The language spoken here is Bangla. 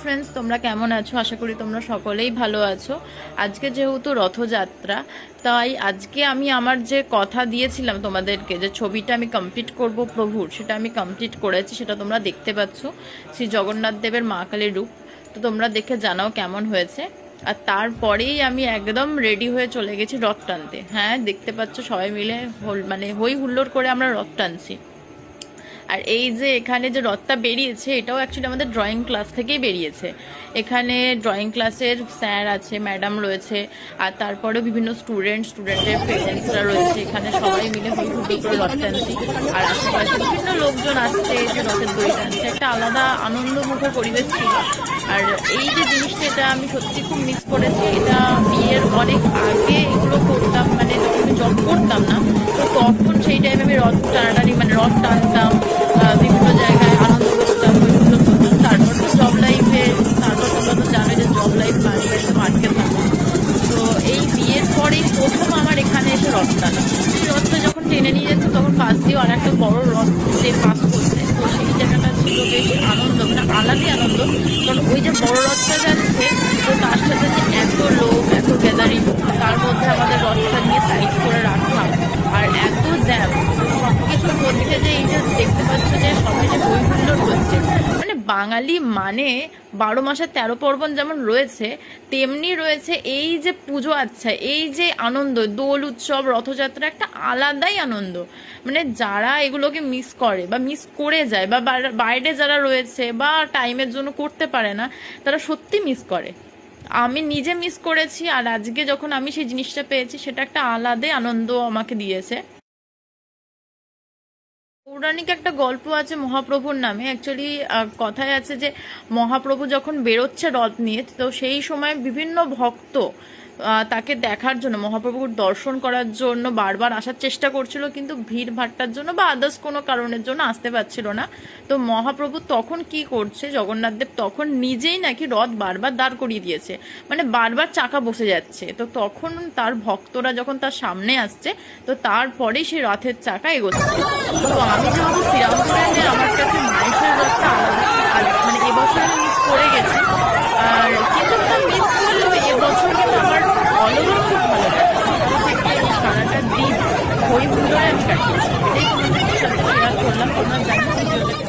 ফ্রেন্ডস তোমরা কেমন আছো? আশা করি তোমরা সকলেই ভালো আছো। আজকে যেহেতু রথযাত্রা, তাই আজকে আমি আমার যে কথা দিয়েছিলাম তোমাদেরকে, যে ছবিটা আমি কমপ্লিট করব প্রভুর, সেটা আমি কমপ্লিট করেছি, সেটা তোমরা দেখতে পাচ্ছ। শ্রী জগন্নাথ দেবের মা কালীর রূপ। তো তোমরা দেখে জানাও কেমন হয়েছে। আর তারপরেই আমি একদম রেডি হয়ে চলে গেছি রথ টানতে। হ্যাঁ দেখতে পাচ্ছ সবাই মিলে মানে হই হুল্লোড় করে আমরা রথ টানছি। আর এই যে এখানে যে রথটা বেরিয়েছে, এটাও অ্যাকচুয়ালি আমাদের ড্রয়িং ক্লাস থেকেই বেরিয়েছে। এখানে ড্রয়িং ক্লাসের স্যার আছে ম্যাডাম রয়েছে, আর তারপরেও বিভিন্ন স্টুডেন্ট স্টুডেন্টের পেরেন্টসরা রয়েছে। এখানে সবাই মিলে হই হুল্লোড় করে রথ টানছি। আর আশেপাশে বিভিন্ন লোকজন আসছে যে রথের দড়ি টানছে। একটা আলাদা আনন্দমুখর পরিবেশ ছিল। আর এই যে জিনিসটা, এটা আমি সত্যি খুব মিস করেছি। এটা বিয়ের অনেক আগে এগুলো করতাম মানে যখন আমি জব করতাম না, তো তখন সেই টাইমে আমি রথ টানাটানি মানে রথ টানতাম পাশ দিয়ে আর বড় রথ যে পাস করছে। তো সেই জায়গাটা ছিল বেশ আনন্দ মানে আলাদাই আনন্দ। কারণ ওই যে বড় রথটা যাচ্ছে, তো তার সাথে যে এত লোক, এত গ্যাদারিং তার মধ্যে আমাদের রথটা নিয়ে সাইড করে রাখলাম। আর এত জ্যাম সব কিছুর মধ্যে যে এই যে বাঙালি মানে বারো মাসে তেরো পার্বণ যেমন রয়েছে, তেমনি রয়েছে এই যে পুজো আচ্ছা এই যে আনন্দ, দোল উৎসব, রথযাত্রা একটা আলাদাই আনন্দ। মানে যারা এগুলোকে মিস করে বা মিস করে যায় বা বাইরে- বাইরে যারা রয়েছে বা টাইমের জন্য করতে পারে না, তারা সত্যি মিস করে। আমি নিজে মিস করেছি আর আজকে যখন আমি সেই জিনিসটা পেয়েছি, সেটা একটা আলাদাই আনন্দ আমাকে দিয়েছে। পৌরাণিক একটা গল্প আছে মহাপ্রভুর নামে। অ্যাকচুয়ালি কথায় আছে যে মহাপ্রভু যখন বেরোচ্ছে রথ নিয়ে, তো সেই সময় বিভিন্ন ভক্ত তাকে দেখার জন্য, মহাপ্রভুর দর্শন করার জন্য বারবার আসার চেষ্টা করছিল, কিন্তু ভিড় ভাট্টার জন্য বা আদার্স কোনো কারণের জন্য আসতে পারছিল না। তো মহাপ্রভু তখন কি করছে জগন্নাথদেব তখন নিজেই নাকি রথ বারবার দাঁড় করিয়ে দিয়েছে মানে বারবার চাকা বসে যাচ্ছে। তো তখন তার ভক্তরা যখন তার সামনে আসছে, তো তারপরেই সেই রথের চাকা এগোচ্ছে। তো আমি যেহেতু শ্রীরামপুরে আমার কাছে মাইসের রথটা আলাদা আর মানে এবছর আমি মিস করে গেছি আর কিন্তু মিস করলেও এবছর কিন্তু আমার অলওভার খুব ভালো লাগে সকাল থেকে এই সারাটা দিন ভুল হুল্লোড়ে আমি কাটিয়েছি এটাই তোমাদের সাথে শেয়ার করলাম। তোমরা জানো